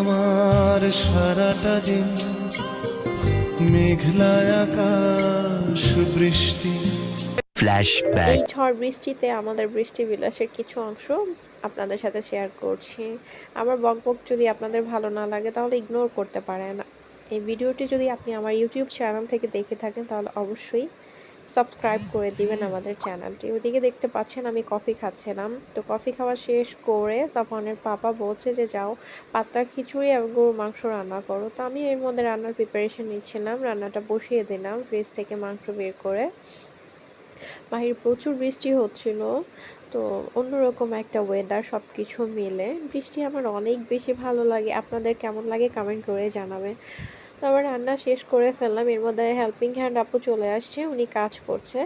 আমার সারাটা দিন মেঘলায় আকাশ বৃষ্টি। Flashback. এই ঝড় বৃষ্টিতে আমাদের বৃষ্টি বিলাসের কিছু অংশ আপনাদের সাথে শেয়ার করছি। আমার বকবক যদি আপনাদের ভালো না লাগে তাহলে ইগনোর করতে পারেন। এই ভিডিওটি যদি আপনি আমার ইউটিউব চ্যানেল থেকে দেখে থাকেন তাহলে অবশ্যই সাবস্ক্রাইব করে দিবেন আমাদের চ্যানেলটি ওইদিকে দেখতে পাচ্ছেন আমি কফি খাচ্ছিলাম। তো কফি খাওয়া শেষ করে সাফনের পাপা বলছে যে, যাও, পাতলা খিচুড়ি এবং গরুর মাংস রান্না করো। তো আমি এর মধ্যে রান্নার প্রিপারেশন নিচ্ছিলাম, রান্নাটা বসিয়ে দিলাম ফ্রিজ থেকে মাংস বের করে। বাহিরে প্রচুর বৃষ্টি হচ্ছিল, তো অন্যরকম একটা ওয়েদার সব কিছু মিলে। বৃষ্টি আমার অনেক বেশি ভালো লাগে। আপনাদের কেমন লাগে? কমেন্ট করে জানাবেন। তো আবার রান্না শেষ করে ফেললাম। এর মধ্যে হেল্পিং হ্যান্ড আপু চলে আসছে, উনি কাজ করছে।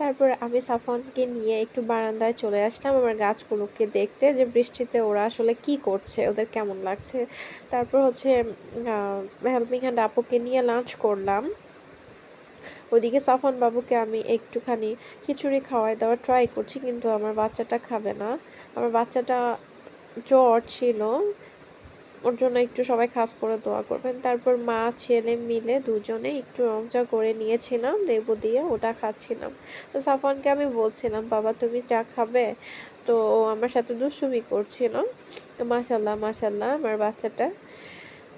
তারপর আমি সাফনকে নিয়ে একটু বারান্দায় চলে আসলাম আমার গাছগুলোকে দেখতে, যে বৃষ্টিতে ওরা আসলে কি করছে, ওদের কেমন লাগছে। তারপর হচ্ছে হেল্পিং হ্যান্ড আপুকে নিয়ে লাঞ্চ করলাম। ওদিকে সাফন বাবুকে আমি একটুখানি খিচুড়ি খাওয়াই দেওয়ার ট্রাই করছি, কিন্তু আমার বাচ্চাটা খাবে না। আমার বাচ্চাটা জ্বর ছিল ওর জন্য একটু সবাই খাস করে দোয়া করবেন। তারপর মা, ছেলে মিলে দুজনে একটু রংচা করে নিয়েছিলাম, লেবু দিয়ে ওটা খাচ্ছিলাম। তো সাফানকে আমি বলছিলাম, বাবা, তুমি চা খাবে? তো ও আমার সাথে দুষ্টুমি করছিল। তো মাসাল্লাহ মাসাল্লাহ আমার বাচ্চাটা।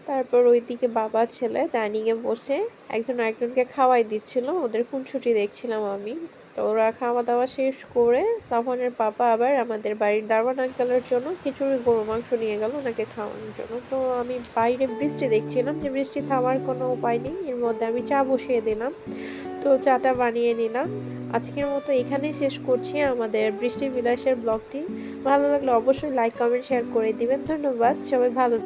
তারপর ওইদিকে বাবা, ছেলে ডাইনিংয়ে বসে একজন আরেকজনকে খাওয়াই দিচ্ছিল। ওদের খুনছুটি দেখছিলাম আমি। তো ওরা খাওয়া দাওয়া শেষ করে সাফনের পাপা আবার আমাদের বাড়ির দারওয়ান আঙ্কেলের জন্য খিচুড়ি গরু মাংস নিয়ে গেল ওনাকে খাওয়ানোর জন্য। তো আমি বাইরে বৃষ্টি দেখছিলাম যে বৃষ্টি থামার কোনো উপায় নেই, এর মধ্যে আমি চা বসিয়ে দিলাম। তো চাটা বানিয়ে নিলাম। আজকের মতো এখানেই শেষ করছি আমাদের বৃষ্টি বিলাসের ব্লগটি। ভালো লাগলে অবশ্যই লাইক কমেন্ট শেয়ার করে দিবেন। ধন্যবাদ। সবাই ভালো